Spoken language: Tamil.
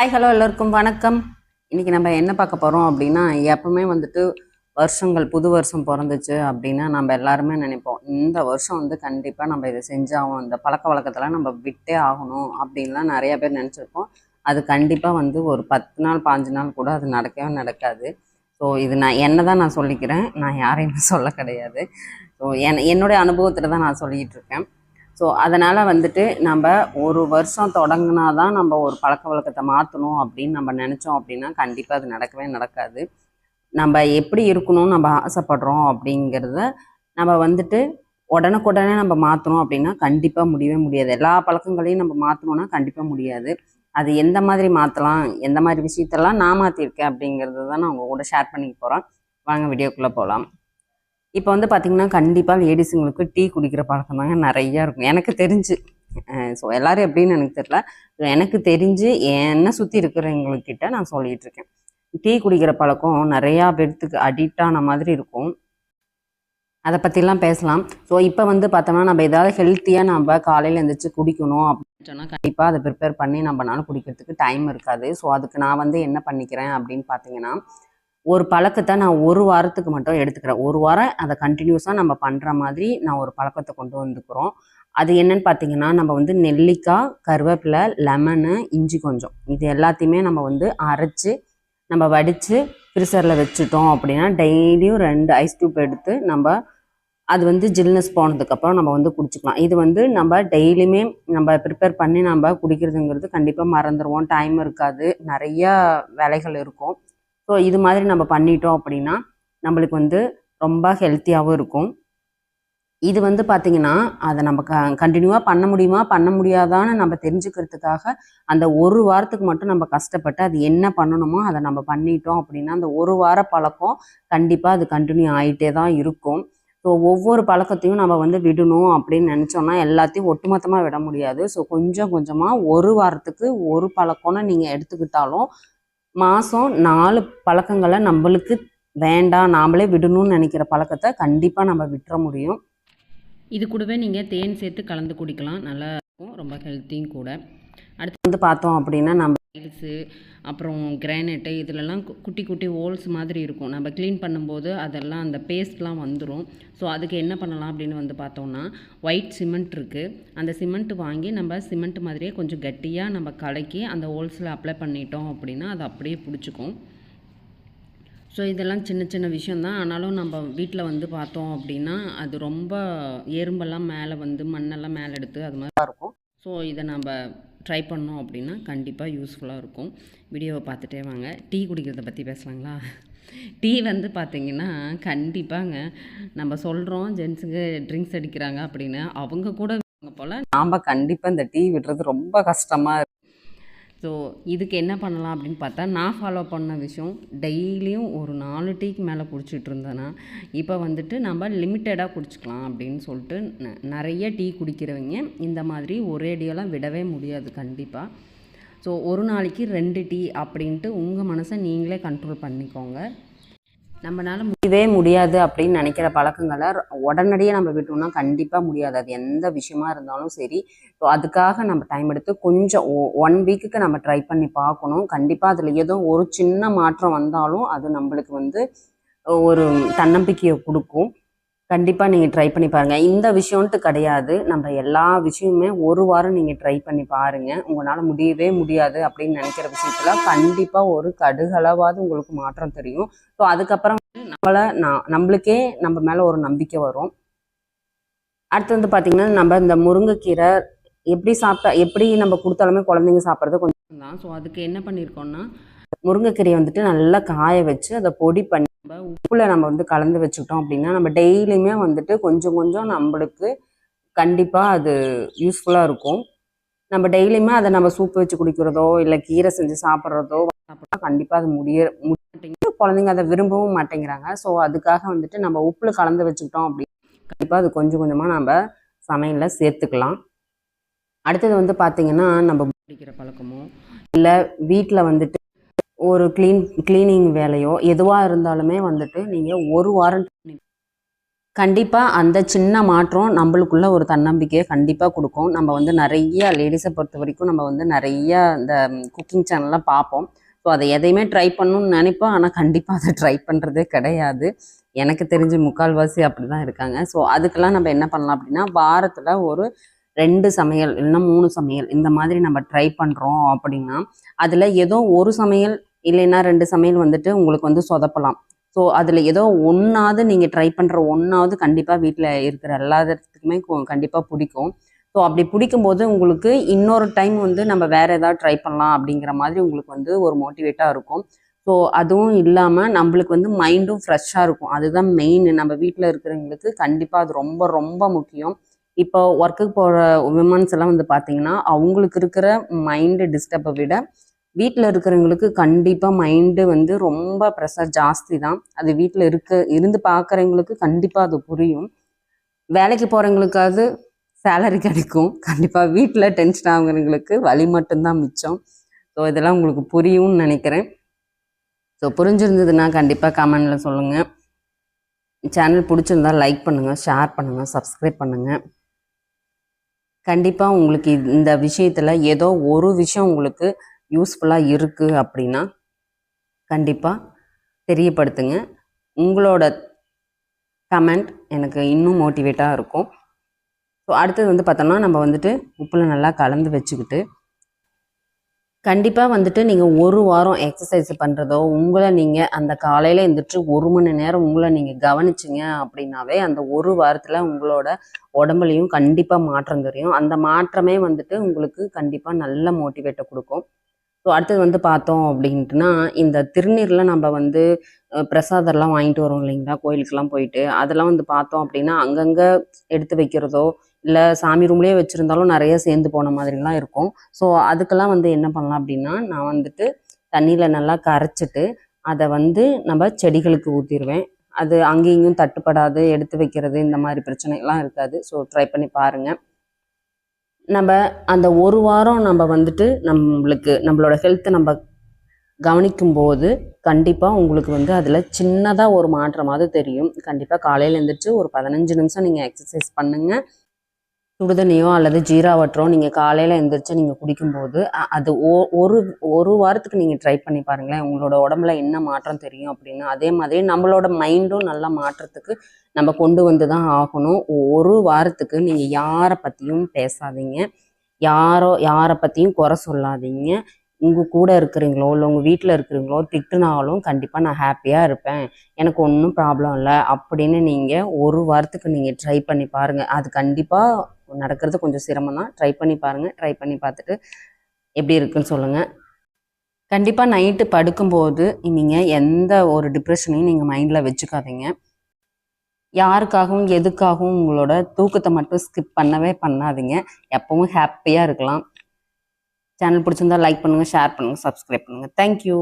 ஹாய் ஹலோ எல்லோருக்கும் வணக்கம். இன்றைக்கி நம்ம என்ன பார்க்க போகிறோம் அப்படின்னா எப்பவுமே வந்துட்டு வருஷங்கள் புது வருஷம் பிறந்துச்சு அப்படின்னா நம்ம எல்லாருமே நினைப்போம் இந்த வருஷம் வந்து கண்டிப்பாக நம்ம இதை செஞ்சாகும் இந்த பழக்க வழக்கத்தெல்லாம் நம்ம விட்டே ஆகணும் அப்படின்லாம் நிறையா பேர் நினச்சிருப்போம். அது கண்டிப்பாக வந்து ஒரு பத்து நாள் பாஞ்சு நாள் கூட அது நடக்கவே நடக்காது. ஸோ இது நான் என்ன தான் நான் சொல்லிக்கிறேன் நான் யாரையுமே சொல்ல கிடையாது. ஸோ என் என்னுடைய அனுபவத்தில் தான் நான் சொல்லிகிட்டு இருக்கேன். ஸோ அதனால் வந்துட்டு நம்ம ஒரு வருஷம் தொடங்கினா தான் நம்ம ஒரு பழக்க வழக்கத்தை மாற்றணும் அப்படின்னு நம்ம நினச்சோம் அப்படின்னா கண்டிப்பாக அது நடக்கவே நடக்காது. நம்ம எப்படி இருக்கணும்னு நம்ம ஆசைப்படுறோம் அப்படிங்கிறத நம்ம வந்துட்டு உடனுக்குடனே நம்ம மாற்றணும் அப்படின்னா கண்டிப்பாக முடியவே முடியாது. எல்லா பழக்கங்களையும் நம்ம மாற்றணும்னா கண்டிப்பாக முடியாது. அது எந்த மாதிரி மாற்றலாம் எந்த மாதிரி விஷயத்தெல்லாம் நான் மாற்றிருக்கேன் அப்படிங்கிறது தான் நான் உங்கள் கூட ஷேர் பண்ணிக்க போகிறேன் வாங்க வீடியோக்குள்ளே போகலாம் இப்போ வந்து பார்த்திங்கன்னா கண்டிப்பாக லேடிஸுங்களுக்கு டீ குடிக்கிற பழக்கம் தாங்க நிறையா இருக்கும். எனக்கு தெரிஞ்சு. ஸோ எல்லாரும் எப்படின்னு எனக்கு தெரியல. எனக்கு தெரிஞ்சு என்னை சுற்றி இருக்கிறவங்கக்கிட்ட நான் சொல்லிட்டு இருக்கேன். டீ குடிக்கிற பழக்கம் நிறையா பேர்த்துக்கு அடிக்ட் ஆன மாதிரி இருக்கும். அதை பற்றிலாம் பேசலாம். ஸோ இப்போ வந்து பார்த்தோம்னா நம்ம ஏதாவது ஹெல்த்தியாக நம்ம காலையில் எழுந்திரிச்சு குடிக்கணும் அப்படின்னு சொன்னால் கண்டிப்பாக அதை ப்ரிப்பேர் பண்ணி நம்மனால குடிக்கிறதுக்கு டைம் இருக்காது. ஸோ அதுக்கு நான் வந்து என்ன பண்ணிக்கிறேன் அப்படின்னு பார்த்தீங்கன்னா ஒரு பழக்கத்தை நான் ஒரு வாரத்துக்கு மட்டும் எடுத்துக்கிறேன். ஒரு வாரம் அதை கண்டினியூஸாக நம்ம பண்ணுற மாதிரி நான் ஒரு பழக்கத்தை கொண்டு வந்துக்கிறோம். அது என்னன்னு பார்த்தீங்கன்னா நம்ம வந்து நெல்லிக்காய் கருவேப்பிலை லெமனு இஞ்சி கொஞ்சம். இது எல்லாத்தையுமே நம்ம வந்து அரைச்சி நம்ம வடித்து ஃப்ரிசரில் வச்சுட்டோம் அப்படின்னா டெய்லியும் ரெண்டு ஐஸ் க்யூப் எடுத்து நம்ம அது வந்து ஜில்னஸ் போனதுக்கப்புறம் நம்ம வந்து குடிச்சுக்கலாம். இது வந்து நம்ம டெய்லியுமே நம்ம ப்ரிப்பேர் பண்ணி நம்ம குடிக்கிறதுங்கிறது கண்டிப்பாக மறந்துடுவோம் டைம் இருக்காது. நிறையா வேலைகள் இருக்கும். ஸோ இது மாதிரி நம்ம பண்ணிட்டோம் அப்படின்னா நம்மளுக்கு வந்து ரொம்ப ஹெல்த்தியாகவும் இருக்கும். இது வந்து பார்த்திங்கன்னா அதை நம்ம க கண்டினியூவாக பண்ண முடியுமா பண்ண முடியாதான்னு நம்ம தெரிஞ்சுக்கிறதுக்காக அந்த ஒரு வாரத்துக்கு மட்டும் நம்ம கஷ்டப்பட்டு அது என்ன பண்ணணுமோ அதை நம்ம பண்ணிட்டோம் அப்படின்னா அந்த ஒரு வார பழக்கம் கண்டிப்பாக அது கண்டினியூ ஆகிட்டே தான் இருக்கும். ஸோ ஒவ்வொரு பழக்கத்தையும் நம்ம வந்து விடணும் அப்படின்னு நினச்சோன்னா எல்லாத்தையும் ஒட்டுமொத்தமாக விட முடியாது. ஸோ கொஞ்சம் கொஞ்சமாக ஒரு வாரத்துக்கு ஒரு பழக்கம்னு நீங்கள் எடுத்துக்கிட்டாலும் மாதம் நாலு பழக்கங்களை நம்மளுக்கு வேண்டாம் நாமளே விடணும்னு நினைக்கிற பழக்கத்தை கண்டிப்பாக நம்ம விட்டுற முடியும். இது கூடவே நீங்கள் தேன் சேர்த்து கலந்து குடிக்கலாம். நல்லா இருக்கும். ரொம்ப ஹெல்த்தியும் கூட. அடுத்து வந்து பார்த்தோம் அப்படின்னா நம்ம டைல்ஸு அப்புறம் கிரானைட்டு இதிலெல்லாம் கு- குட்டி குட்டி ஹோல்ஸ் மாதிரி இருக்கும். நம்ம க்ளீன் பண்ணும்போது அதெல்லாம் அந்த பேஸ்ட்லாம் வந்துடும் ஸோ அதுக்கு என்ன பண்ணலாம் அப்படின்னு வந்து பார்த்தோம்னா ஒயிட் சிமெண்ட் இருக்குது அந்த சிமெண்ட் வாங்கி நம்ம சிமெண்ட் மாதிரியே கொஞ்சம் கட்டியாக நம்ம கலக்கி அந்த ஹோல்ஸில் அப்ளை பண்ணிட்டோம் அப்படின்னா அது அப்படியே பிடிச்சிக்கும். ஸோ இதெல்லாம் சின்ன சின்ன விஷயந்தான் ஆனாலும் நம்ம வீட்டில் வந்து பார்த்தோம் அப்படின்னா அது ரொம்ப எறும்பெல்லாம் மேலே வந்து மண்ணெல்லாம் மேலே எடுத்து அது மாதிரி இருக்கும். ஸோ இதை நம்ம ட்ரை பண்ணோம் அப்படின்னா கண்டிப்பாக யூஸ்ஃபுல்லாக இருக்கும். வீடியோவை பார்த்துட்டே வாங்க. டீ குடிக்கிறத பற்றி பேசலாங்களா? டீ வந்து பார்த்திங்கன்னா கண்டிப்பாங்க. நம்ம சொல்கிறோம் ஜென்ஸுக்கு ட்ரிங்க்ஸ் அடிக்கிறாங்க அப்படின்னு. அவங்க கூட போல். நாம் கண்டிப்பாக இந்த டீ விடுறது ரொம்ப கஷ்டமாக ஸோ இதுக்கு என்ன பண்ணலாம் அப்படின்னு பார்த்தா நான் ஃபாலோ பண்ண விஷயம் டெய்லியும் ஒரு நாலு டீக்கு மேலே குடிச்சிட்டு இருந்தேன்னா இப்போ வந்துட்டு நம்ம லிமிட்டடாக குடிச்சிக்கலாம் அப்படின்னு சொல்லிட்டு ந- நிறைய டீ குடிக்கிறவங்க இந்த மாதிரி ஒரேடியெல்லாம் விடவே முடியாது கண்டிப்பாக ஸோ ஒரு நாளைக்கு ரெண்டு டீ அப்படின்ட்டு உங்கள் மனசை நீங்களே கண்ட்ரோல் பண்ணிக்கோங்க. நம்மளால் முடியவே முடியாது அப்படின்னு நினைக்கிற பழக்கங்களை உடனடியே நம்ம விட்டோம்னா கண்டிப்பாக முடியாது. அது எந்த விஷயமா இருந்தாலும் சரி. ஸோ அதுக்காக நம்ம டைம் எடுத்து கொஞ்சம் ஒன் வீக்குக்கு நம்ம ட்ரை பண்ணி பார்க்கணும். கண்டிப்பாக அதில் ஏதோ ஒரு சின்ன மாற்றம் வந்தாலும் அது நம்மளுக்கு வந்து ஒரு தன்னம்பிக்கையை கொடுக்கும். கண்டிப்பாக நீங்கள் ட்ரை பண்ணி பாருங்கள் இந்த விஷயம்ன்ட்டு கிடையாது. நம்ம எல்லா விஷயமுமே ஒரு வாரம் நீங்கள் ட்ரை பண்ணி பாருங்கள் உங்களால் முடியவே முடியாது அப்படின்னு நினைக்கிற விஷயத்தில் கண்டிப்பாக ஒரு கடுகளவாவது உங்களுக்கு மாற்றம் தெரியும். ஸோ அதுக்கப்புறம் நம்மளை நான் நம்மளுக்கே நம்ம மேலே ஒரு நம்பிக்கை வரும். அடுத்து வந்து பார்த்திங்கன்னா நம்ம இந்த முருங்கைக்கீரை எப்படி சாப்பிட்டா எப்படி நம்ம கொடுத்தாலுமே குழந்தைங்க சாப்பிட்றது கொஞ்சம் தான். ஸோ அதுக்கு என்ன பண்ணியிருக்கோன்னா முருங்கைக்கீரையை வந்துட்டு நல்லா காய வச்சு அதை பொடி பண்ணி உப்புல நம்ம வந்து கலந்து வச்சுக்கிட்டோம் அப்படின்னா நம்ம டெய்லியுமே வந்துட்டு கொஞ்சம் கொஞ்சம் நம்மளுக்கு கண்டிப்பாக அது யூஸ்ஃபுல்லாக இருக்கும். நம்ம டெய்லியுமே அதை நம்ம சூப் வச்சு குடிக்கிறதோ இல்லை கீரை செஞ்சு சாப்பிட்றதோ சாப்பிட்டா கண்டிப்பாக அது முடிய முடிய குழந்தைங்க அதை விரும்பவும் மாட்டேங்கிறாங்க. ஸோ அதுக்காக வந்துட்டு நம்ம உப்புல கலந்து வச்சுக்கிட்டோம் அப்படின்னு கண்டிப்பாக அது கொஞ்சம் கொஞ்சமாக நம்ம சமையலில் சேர்த்துக்கலாம். அடுத்தது வந்து பார்த்தீங்கன்னா நம்ம குடிக்கிற பழக்கமோ? இல்லை வீட்டில் வந்துட்டு ஒரு க்ளீன் க்ளீனிங் வேலையோ எதுவாக இருந்தாலுமே வந்துட்டு நீங்கள் ஒரு வாரம் கண்டிப்பாக அந்த சின்ன மாற்றம் நம்மளுக்குள்ள ஒரு தன்னம்பிக்கையை கண்டிப்பாக கொடுக்கும். நம்ம வந்து நிறைய லேடிஸை பொறுத்த வரைக்கும் நம்ம வந்து நிறைய இந்த குக்கிங் சேனல்லாம் பார்ப்போம். ஸோ அதை எதையுமே ட்ரை பண்ணணும்னு நினைப்போம். ஆனால் கண்டிப்பாக அதை ட்ரை பண்ணுறதே கிடையாது. எனக்கு தெரிஞ்சு முக்கால்வாசி அப்படி தான் இருக்காங்க. ஸோ அதுக்கெல்லாம் நம்ம என்ன பண்ணலாம் அப்படின்னா வாரத்தில் ஒரு ரெண்டு சமையல் இல்லைன்னா மூணு சமையல் இந்த மாதிரி நம்ம ட்ரை பண்ணுறோம் அப்படின்னா அதில் ஏதோ ஒரு சமையல் இல்லைன்னா ரெண்டு சமையல் வந்துட்டு உங்களுக்கு வந்து சொதப்பலாம். ஸோ அதில் ஏதோ ஒன்றாவது நீங்கள் ட்ரை பண்ணுற ஒன்றாவது கண்டிப்பாக வீட்டில் இருக்கிற எல்லாத்துக்குமே கண்டிப்பாக பிடிக்கும். ஸோ அப்படி பிடிக்கும்போது உங்களுக்கு இன்னொரு டைம் வந்து நம்ம வேறு ஏதாவது ட்ரை பண்ணலாம் அப்படிங்கிற மாதிரி உங்களுக்கு வந்து ஒரு மோட்டிவேட்டாக இருக்கும். ஸோ அதுவும் இல்லாமல் நம்மளுக்கு வந்து மைண்டும் ஃப்ரெஷ்ஷாக இருக்கும். அதுதான் மெயின் நம்ம வீட்டில் இருக்கிறவங்களுக்கு கண்டிப்பாக அது ரொம்ப ரொம்ப முக்கியம். இப்போ ஒர்க்குக்கு போகிற உமன்ஸ் எல்லாம் வந்து பார்த்தீங்கன்னா அவங்களுக்கு இருக்கிற மைண்டு டிஸ்டர்பை விட வீட்டில் இருக்கிறவங்களுக்கு கண்டிப்பாக மைண்டு வந்து ரொம்ப ப்ரெஷர் ஜாஸ்தி தான் அது வீட்டில் இருக்க இருந்து பார்க்குறவங்களுக்கு கண்டிப்பாக அது புரியும். வேலைக்கு போகிறவங்களுக்காவது சேலரி கிடைக்கும். கண்டிப்பாக வீட்டில் டென்ஷன் ஆகுறவங்களுக்கு வழி மட்டும்தான் மிச்சம். ஸோ இதெல்லாம் உங்களுக்கு புரியும்னு நினைக்கிறேன். ஸோ புரிஞ்சிருந்ததுன்னா கண்டிப்பாக கமெண்டில் சொல்லுங்கள் சேனல் பிடிச்சிருந்தா லைக் பண்ணுங்கள் ஷேர் பண்ணுங்கள் சப்ஸ்கிரைப் பண்ணுங்கள் கண்டிப்பாக உங்களுக்கு இந்த விஷயத்தில் ஏதோ ஒரு விஷயம் உங்களுக்கு யூஸ்ஃபுல்லாக இருக்குது அப்படின்னா கண்டிப்பாக தெரியப்படுத்துங்க. உங்களோட கமெண்ட் எனக்கு இன்னும் மோட்டிவேட்டாக இருக்கும். ஸோ அடுத்தது வந்து பார்த்தோம்னா நம்ம வந்துட்டு உப்பில் நல்லா கலந்து வச்சுக்கிட்டு கண்டிப்பாக வந்துட்டு நீங்கள் ஒரு வாரம் எக்ஸசைஸ் பண்ணுறதோ உங்களை நீங்கள் அந்த காலையில் எழுந்திரிச்சு ஒரு மணி நேரம் உங்களை நீங்கள் கவனிச்சிங்க அப்படின்னாவே அந்த ஒரு வாரத்தில் உங்களோட உடம்புலையும் கண்டிப்பாக மாற்றம் தெரியும். அந்த மாற்றமே வந்துட்டு உங்களுக்கு கண்டிப்பாக நல்ல மோட்டிவேட்டை கொடுக்கும். ஸோ அடுத்தது வந்து பார்த்தோம் அப்படின்ட்டுனா இந்த திருநீரில் நம்ம வந்து பிரசாதம்லாம் வாங்கிட்டு வரோம் இல்லைங்களா? கோயிலுக்கெல்லாம் போயிட்டு. அதெல்லாம் வந்து பார்த்தோம் அப்படின்னா அங்கங்கே எடுத்து வைக்கிறதோ இல்லை சாமி ரூம்லேயே வச்சுருந்தாலும் நிறைய சேர்ந்து போன மாதிரிலாம் இருக்கும். ஸோ அதுக்கெல்லாம் வந்து என்ன பண்ணலாம் அப்படின்னா நான் வந்துட்டு தண்ணியில் நல்லா கரைச்சிட்டு அதை வந்து நம்ம செடிகளுக்கு ஊற்றிடுவேன் அது அங்கேயும் இங்கேயும் தட்டுப்படாது எடுத்து வைக்கிறது இந்த மாதிரி பிரச்சனைலாம் இருக்காது. ஸோ ட்ரை பண்ணி பாருங்கள் நம்ம அந்த ஒரு வாரம் நம்ம வந்துட்டு நம்மளுக்கு நம்மளோட ஹெல்த்தை நம்ம கவனிக்கும் போது கண்டிப்பாக உங்களுக்கு வந்து அதில் சின்னதாக ஒரு மாற்றமாவது தெரியும். கண்டிப்பாக காலையில் எழுந்திரிச்சு ஒரு பதினஞ்சு நிமிஷம் நீங்கள் எக்ஸசைஸ் பண்ணுங்கள் சுடுதண்ணியோ அல்லது ஜீராவற்றோ நீங்கள் காலையில் எழுந்திரிச்சு நீங்கள் குடிக்கும்போது அது ஓ- ஒரு ஒரு வாரத்துக்கு நீங்கள் ட்ரை பண்ணி பாருங்களேன். உங்களோட உடம்புல என்ன மாற்றம் தெரியும் அப்படின்னு. அதே மாதிரி நம்மளோட மைண்டும் நல்ல மாற்றத்துக்கு நம்ம கொண்டு வந்து தான் ஆகணும். ஒரு வாரத்துக்கு நீங்கள் யாரை பற்றியும் பேசாதீங்க. யாரோ யாரை பற்றியும் குறை சொல்லாதீங்க. உங்கள் கூட இருக்கிறீங்களோ இல்லை உங்கள் வீட்டில் இருக்கிறீங்களோ திட்டுனாலும் கண்டிப்பாக நான் ஹாப்பியாக இருப்பேன். எனக்கு ஒன்றும் ப்ராப்ளம் இல்லை. அப்படின்னு நீங்கள் ஒரு வாரத்துக்கு நீங்கள் ட்ரை பண்ணி பாருங்கள் அது கண்டிப்பாக நடக்கிறது கொஞ்சம் சிரமம் தான் ட்ரை பண்ணி பாருங்கள் ட்ரை பண்ணி பார்த்துட்டு எப்படி இருக்குன்னு சொல்லுங்கள் கண்டிப்பாக நைட்டு படுக்கும்போது நீங்கள் எந்த ஒரு டிப்ரெஷனையும் நீங்கள் மைண்டில் வச்சுக்காதீங்க. யாருக்காகவும் எதுக்காகவும் உங்களோட தூக்கத்தை மட்டும் ஸ்கிப் பண்ணவே பண்ணாதீங்க. எப்பவும் ஹாப்பியாக இருக்கலாம். சேனல் பிடிச்சிருந்தா லைக் பண்ணுங்கள் ஷேர் பண்ணுங்கள் சப்ஸ்கிரைப் பண்ணுங்கள் தேங்க்யூ